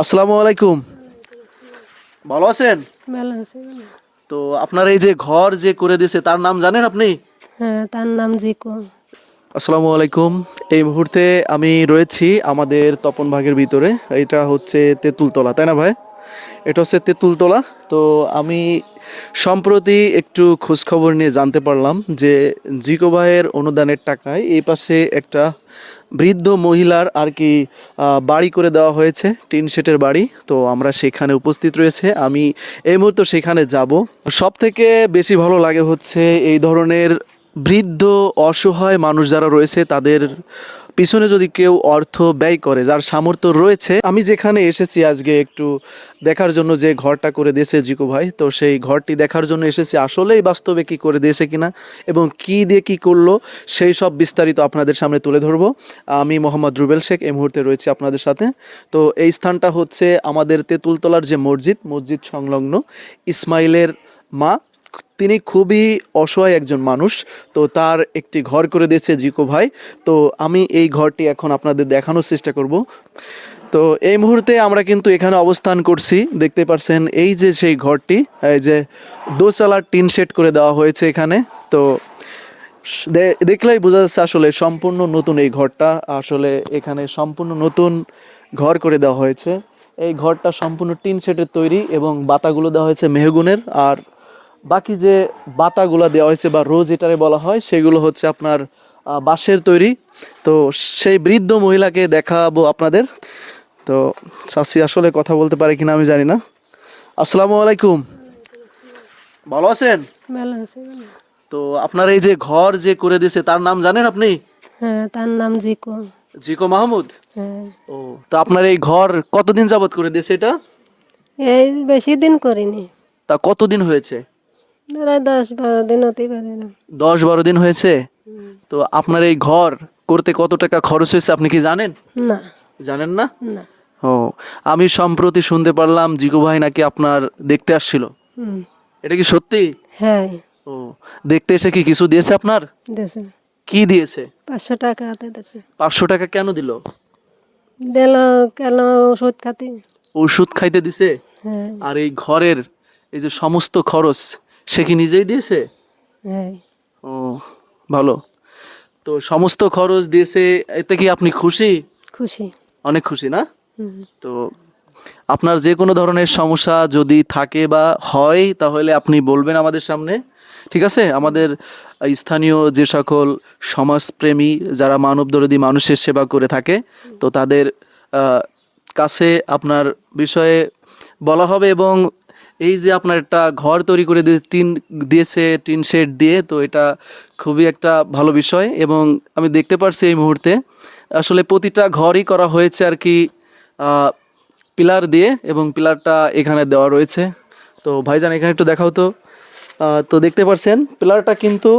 আসসালামু আলাইকুম। ভালো আছেন? তো আপনার এই যে ঘর যে করে দিয়েছে তার নাম জানেন আপনি? হ্যাঁ তার নাম জিকো। আসসালামু আলাইকুম। এই মুহূর্তে আমি রয়েছি আমাদের তপন ভাগের ভিতরে। এটা হচ্ছে তেঁতুলতলা তাই না ভাই? এটা হচ্ছে তেঁতুলতলা। তো আমি সম্প্রতি একটু খোঁজখবর নিয়ে জানতে পারলাম যে জিকো ভাইয়ের অনুদানের টাকায় এই পাশে একটা বৃদ্ধ মহিলার আর কি বাড়ি করে দেওয়া হয়েছে, টিন শেটের বাড়ি। তো আমরা সেখানে উপস্থিত রয়েছে। আমি এই মুহূর্তে সেখানে যাব। সব থেকে বেশি ভালো লাগে হচ্ছে এই ধরনের বৃদ্ধ অসহায় মানুষ যারা রয়েছে তাদের পিছনে যদি কেউ অর্থ ব্যয় করে, যার সামর্থ্য রয়েছে, আমি যেখানে এসেছি আজকে একটু দেখার জন্য যে ঘরটা করে দিয়েছে জিকু ভাই, তো সেই ঘরটি দেখার জন্য এসেছি। আসলেই বাস্তবে কি করে দিয়েছে কিনা এবং কি দিয়ে কি করল, সেই সব বিস্তারিত আপনাদের সামনে তুলে ধরবো। আমি মোহাম্মদ রুবেল শেখ, এই মুহূর্তে রয়েছি আপনাদের সাথে। তো এই স্থানটা হচ্ছে আমাদের তেঁতুলতলার যে মসজিদ মসজিদ সংলগ্ন ইসমাইলের মা তিনি খুবই অসহায় একজন মানুষ। তো তার একটি ঘর করে দিয়েছে জিকো ভাই। তো আমি এই ঘরটি এখন আপনাদের দেখানোর চেষ্টা করব। তো এই মুহূর্তে আমরা কিন্তু এখানে অবস্থান করছি। দেখতে পাচ্ছেন, এই যে সেই ঘরটি, এই যে দোচালার টিন শেড করে দেওয়া হয়েছে এখানে। তো দেখলেই বোঝা যাচ্ছে আসলে সম্পূর্ণ নতুন এই ঘরটা। আসলে এখানে সম্পূর্ণ নতুন ঘর করে দেওয়া হয়েছে। এই ঘরটা সম্পূর্ণ টিন শেডের তৈরি এবং বাতাগুলো দেওয়া হয়েছে মেহগুনের। আর বাকি যে বাতাগুলো দেওয়া হয়েছে বা রোজ এটারে বলা হয় সেগুলো হচ্ছে আপনার বাঁশের তৈরি। তো সেই বৃদ্ধ মহিলাকে দেখাবো আপনাদের। তো চাষি আসলে কথা বলতে পারে কিনা আমি জানি না। আসসালামু আলাইকুম। ভালো আছেন? তো আপনার এই যে ঘর যে করে দিয়েছে তার নাম জানেন আপনি? হ্যাঁ তার নাম জিকো। জিকো মাহমুদ? হ্যাঁ। ও তো আপনার এই ঘর কতদিন যাবত করে দিয়েছে এটা? এই বেশি দিন করিনি। তা কতদিন হয়েছে? দশ বারো দিন হতেই পারে না। দশ বারো দিন হয়েছে? তো আপনার এই ঘর করতে কত টাকা খরচ হয়েছে আপনি কি জানেন? না। জানেন না? না। ও আমি সম্প্রতি শুনতে পারলাম জিগু ভাই নাকি আপনার দেখতে আসছিল। এটা কি সত্যি? হ্যাঁ। ও দেখতে এসে কি কিছু দিয়েছে আপনার? কি দিয়েছে? পাঁচশো টাকা হাতে দেশে পাঁচশো টাকা কেন দিল? দিল কেন ওষুধ খাতে। ওষুধ খাইতে দিছে? হ্যাঁ। আর এই ঘরের এই যে সমস্ত খরচ সে কি নিজেই দিয়েছে? হ্যাঁ। ও ভালো। তো সমস্ত খরচ দিয়েছে এতে কি আপনি খুশি? খুশি। অনেক খুশি না? তো আপনার যে কোনো ধরনের সমস্যা যদি থাকে বা হয় তাহলে আপনি বলবেন আমাদের সামনে ঠিক আছে? আমাদের স্থানীয় যে সকল সমাজপ্রেমী যারা মানবদরদী মানুষের সেবা করে থাকে তো তাদের কাছে আপনার বিষয়ে বলা হবে এবং এই যে আপনার একটা ঘর তৈরি করে দিয়ে টিন দিয়েছে, টিন শেড দিয়ে, তো এটা খুবই একটা ভালো বিষয় এবং আমি দেখতে পারছি এই মুহূর্তে। আসলে প্রতিটা ঘরই করা হয়েছে আর কি পিলার দিয়ে এবং পিলারটা এখানে দেওয়া রয়েছে। তো ভাইজান, এখানে একটু দেখাও তো। তো দেখতে পাচ্ছেন পিলারটা কিন্তু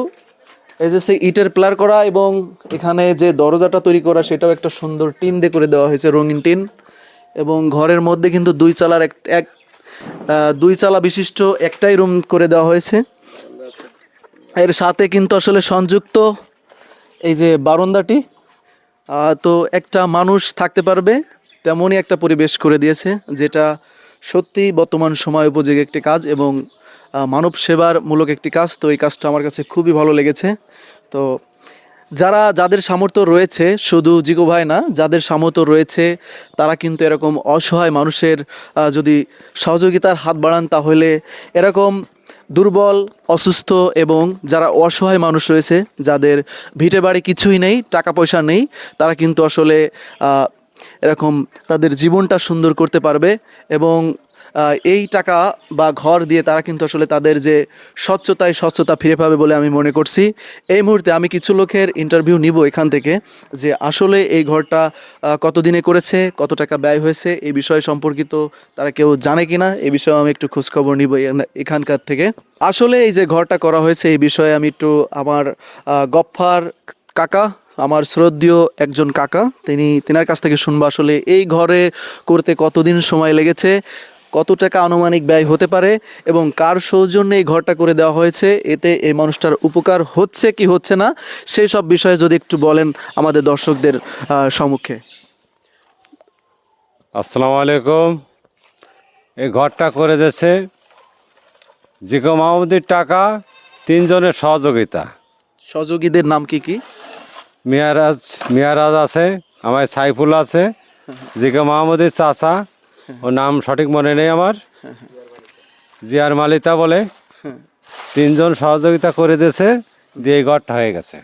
এই যে সেই ইটের পিলার করা এবং এখানে যে দরজাটা তৈরি করা, সেটাও একটা সুন্দর টিন দিয়ে করে দেওয়া হয়েছে, রঙিন টিন। এবং ঘরের মধ্যে কিন্তু দুই চালার এক দুই চালা বিশিষ্ট একটাই রুম করে দেওয়া হয়েছে। এর সাথে কিন্তু আসলে সংযুক্ত এই যে বারান্দাটি তো একটা মানুষ থাকতে পারবে, তেমনই একটা পরিবেশ করে দিয়েছে, যেটা সত্যি বর্তমান সময় উপযোগী একটি কাজ এবং মানব সেবার মূলক একটি কাজ। তো এই কাজটা আমার কাছে খুবই ভালো লেগেছে। তো যারা, যাদের সামর্থ্য রয়েছে, শুধু জিগো ভাই না, যাদের সামর্থ্য রয়েছে, তারা কিন্তু এরকম অসহায় মানুষের যদি সহযোগিতার হাত বাড়ান তাহলে এরকম দুর্বল, অসুস্থ এবং যারা অসহায় মানুষ রয়েছে, যাদের ভিটে বাড়ি কিছুই নেই, টাকা পয়সা নেই, তারা কিন্তু আসলে এরকম তাদের জীবনটা সুন্দর করতে পারবে এবং এই টাকা বা ঘর দিয়ে তারা কিন্তু আসলে তাদের যে স্বচ্ছতায় স্বচ্ছতা ফিরে পাবে বলে আমি মনে করছি। এই মুহূর্তে আমি কিছু লোকের ইন্টারভিউ নিব এখান থেকে যে আসলে এই ঘরটা কতদিনে করেছে, কত টাকা ব্যয় হয়েছে, এই বিষয় সম্পর্কিত তারা কেউ জানে কিনা, এই বিষয়ে আমি একটু খোঁজখবর নিব এখানকার থেকে। আসলে এই যে ঘরটা করা হয়েছে, এই বিষয়ে আমি একটু আমার গফফার কাকা, আমার শ্রদ্ধীয় একজন কাকা, তিনি, তেনার কাছ থেকে শুনব আসলে এই ঘরে করতে কতদিন সময় লেগেছে কত টাকা আনুমানিক ব্যয় হতে পারে এবং কার সৌজন্যে এই ঘরটা করে দেওয়া হয়েছে? এতে এই মানুষটার উপকার হচ্ছে কি হচ্ছে না? সেই সব বিষয়ে যদি একটু বলেন আমাদের দর্শকদের সম্মুখে। আসসালামু আলাইকুম। এই ঘরটা করে দিয়েছে জিকো মাহমুদির টাকা তিনজনের সহযোগিতা। সহযোগীদের নাম কি কি? মিয়ারাজ মিয়ারাজ আছে আমার সাইফুল আছে জিকো মাহমুদির চাচা। ও নাম সঠিক মনে নেই আমার। জিয়ার মালিতা বলে। তিনজন সহযোগিতা করে দিয়েছে দিয়ে এই ঘরটা হয়ে গেছে।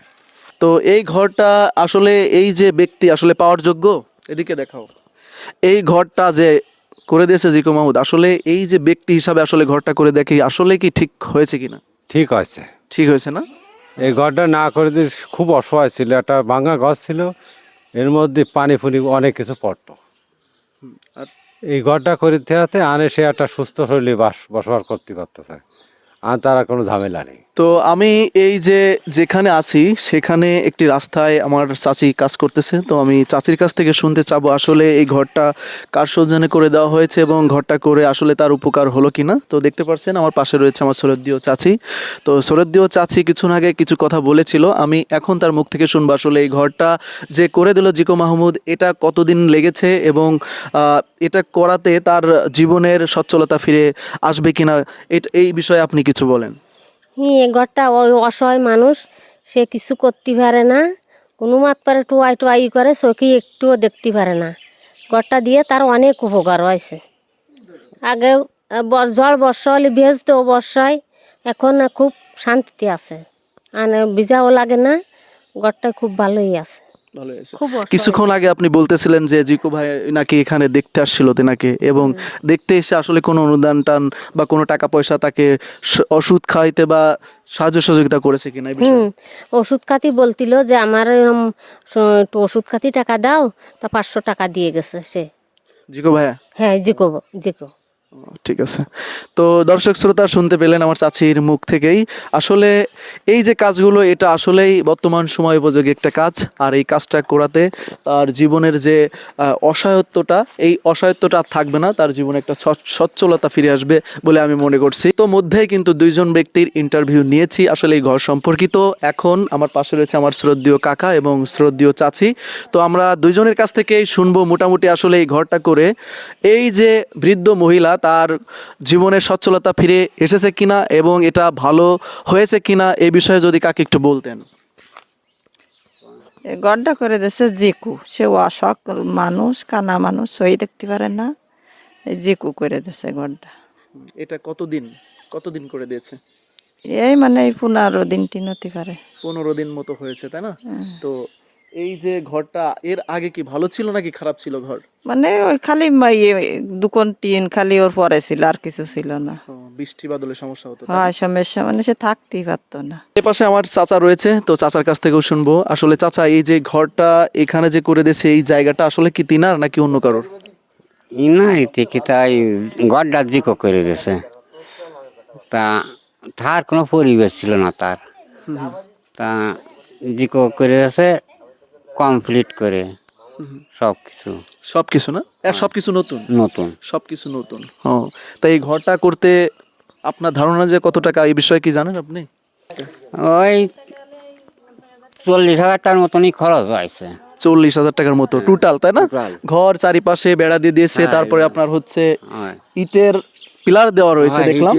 তো এই ঘরটা আসলে এই যে ব্যক্তি আসলে পাওয়ার যোগ্য এদিকে দেখাও। এই ঘরটা যে করে দিয়েছে জিকো মাহমুদ আসলে এই যে ব্যক্তি হিসাবে আসলে ঘরটা করে দেখি আসলে কি ঠিক হয়েছে কিনা? ঠিক আছে ঠিক হয়েছে না? এই ঘরটা না করে দিয়ে খুব অসহায় ছিল একটা ভাঙা ঘর ছিল। এর মধ্যে পানি ফুনি অনেক কিছু পড়তো। আর এই ঘরটা করিতে দেওয়াতে আনে সে একটা সুস্থ শরীরে বাস বসবাস করতে পারতেছে। আর তার কোনো ঝামেলা নেই। তো আমি এই যে যেখানে আছি, সেখানে একটি রাস্তায় আমার চাচি কাজ করতেছে। তো আমি চাচির কাছ থেকে শুনতে চাবো আসলে এই ঘরটা কার সৌজন্যে করে দেওয়া হয়েছে এবং ঘরটা করে আসলে তার উপকার হলো কিনা। তো দেখতে পাচ্ছেন আমার পাশে রয়েছে আমার সরদ্দীয় চাচি। তো সরদ্দীয় চাচি কিছুক্ষণ আগে কিছু কথা বলেছিল। আমি এখন তার মুখ থেকে শুনব আসলে এই ঘরটা যে করে দিল জিকো মাহমুদ, এটা কতদিন লেগেছে এবং এটা করাতে তার জীবনের সচ্ছলতা ফিরে আসবে কিনা এই বিষয়ে আপনি কিছু বলেন? হি এ ঘরটা ওই অসহায় মানুষ, সে কিছু করতে পারে না। কোনো মাত পারে টোয়াই টোয়াই করে চোখে একটুও দেখতে পারে না। ঘরটা দিয়ে তার অনেক উপকার হয়েছে। আগে ঝড় বর্ষা হলে ভেজতো বর্ষায় এখন খুব শান্তিতে আছে। আর ভিজাও লাগে না। ঘরটা খুব ভালোই আছে। ভালো হয়েছে। কিছুক্ষণ আগে আপনি বলতেছিলেন যে জিকো ভাই নাকি এখানে দেখতে আসছিল তেনাকে এবং দেখতে এসে আসলে কোনো অনুদান টান বা কোনো টাকা পয়সা তাকে ওষুধ খাইতে বা সাহায্য সহযোগিতা করেছে কিনা ওষুধ খাতি বলছিল যে আমার এরম একটু ওষুধ খাতি টাকা দাও তা পাঁচশো টাকা দিয়ে গেছে সে। জিকো ভাইয়া? হ্যাঁ জিকো জিকো। ঠিক আছে। তো দর্শক শ্রোতা, শুনতে পেলেন আমার চাচির মুখ থেকেই। আসলে এই যে কাজগুলো, এটা আসলেই বর্তমান সময় উপযোগী একটা কাজ। আর এই কাজটা করাতে তার জীবনের যে অসহায়ত্বটা, এই অসহায়ত্বটা আর থাকবে না। তার জীবনে একটা সচ্- সচ্ছলতা ফিরে আসবে বলে আমি মনে করছি। তো মধ্যেই কিন্তু দুইজন ব্যক্তির ইন্টারভিউ নিয়েছি, আসলে এই ঘর সম্পর্কিত। এখন আমার পাশে রয়েছে আমার শ্রদ্ধীয় কাকা এবং শ্রদ্ধীয় চাচি। তো আমরা দুইজনের কাছ থেকেই শুনব মোটামুটি আসলে এই ঘরটা করে। এই যে বৃদ্ধ মহিলা তার জীবনের সচ্ছলতা ফিরে এসেছে কিনা এবং এটা ভালো হয়েছে কিনা এ বিষয়ে যদি কাকে একটু বলতেন? গড্ডা করে দিয়েছে জিকু। সে অসক মানুষ কানা মানুষ সই দেখতে পারে না। এই জিকু করে দিয়েছে গড্ডা। এটা কতদিন? কতদিন করে দিয়েছে? এই মানে এই পনেরো দিন টিন হতে পারে। পনেরো দিন মতো হয়েছে তাই না? তো এই যে ঘরটা এর আগে কি ভালো ছিল নাকি খারাপ ছিল ঘর? মানে ওই খালি দুকন টিন খালি ওর পরে ছিল আর কিছু ছিল না। বৃষ্টি বাদলে সমস্যা হতো হ্যাঁ সমস্যা মানে সে থাকতেই পারতো না। এ পাশে আমার চাচা রয়েছে তো চাচার কাছ থেকেও শুনব। আসলে চাচা এই যে ঘরটা এখানে যে করে দিয়েছে এই জায়গাটা আসলে কি তিনার নাকি অন্য কারোর? নাই থেকে তাই গড্ডা জিকো করে দিয়েছে। তা তার কোনো পরিবেশ ছিল না তার। তা জিকো করে দিয়েছে কমপ্লিট করে সব কিছু সব কিছু না? সব কিছু নতুন? নতুন। সব কিছু নতুন। ও তাই এই ঘরটা করতে আপনার ধারণা যে কত টাকা এই বিষয়ে কি জানেন আপনি? ওই চল্লিশ হাজার টাকার মতনই খরচ হয়েছে। চল্লিশ হাজার টাকার মতো টোটাল তাই না? ঘর চারিপাশে বেড়া দিয়ে দিয়েছে হ্যাঁ, তারপরে আপনার হচ্ছে ইটের পিলার দেওয়া রয়েছে হ্যাঁ, দেখলাম।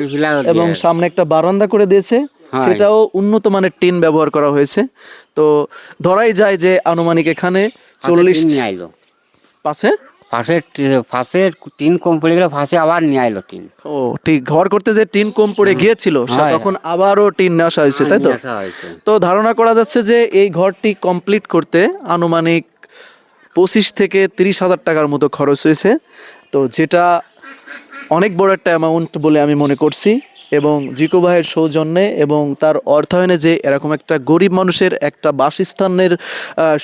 এবং সামনে একটা বারান্দা করে দিয়েছে। হ্যাঁ। সেটাও উন্নত মানের টিন ব্যবহার করা হয়েছে। তো ধরাই যায় যে আনুমানিক এখানে চল্লিশ নিয়ে আইলো। পাশে? ফাঁসের টি- ফাঁসের টিন কম পড়ে গেলে ফাঁসে আবার নিয়ে আইলো টিন। ও ঠিক ঘর করতে যে টিন কম পড়ে গিয়েছিল হ্যাঁ। তখন আবারও টিন নেওয়া হয়েছে তাই তো। তো ধারণা করা যাচ্ছে যে এই ঘরটি কমপ্লিট করতে আনুমানিক পঁচিশ থেকে তিরিশ হাজার টাকার মতো খরচ হয়েছে। তো যেটা অনেক বড় একটা অ্যামাউন্ট বলে আমি মনে করছি। এবং জিকো ভাইয়ের সৌজন্যে এবং তার অর্থায়নে যে এরকম একটা গরিব মানুষের একটা বাসস্থানের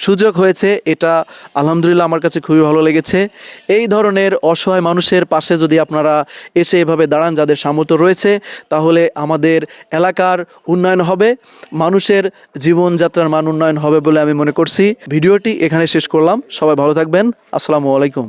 সুযোগ হয়েছে, এটা আলহামদুলিল্লাহ আমার কাছে খুবই ভালো লেগেছে। এই ধরনের অসহায় মানুষের পাশে যদি আপনারা এসে এভাবে দাঁড়ান, যাদের সামর্থ্য রয়েছে, তাহলে আমাদের এলাকার উন্নয়ন হবে, মানুষের জীবনযাত্রার মান উন্নয়ন হবে বলে আমি মনে করছি। ভিডিওটি এখানে শেষ করলাম। সবাই ভালো থাকবেন। আসসালামু আলাইকুম।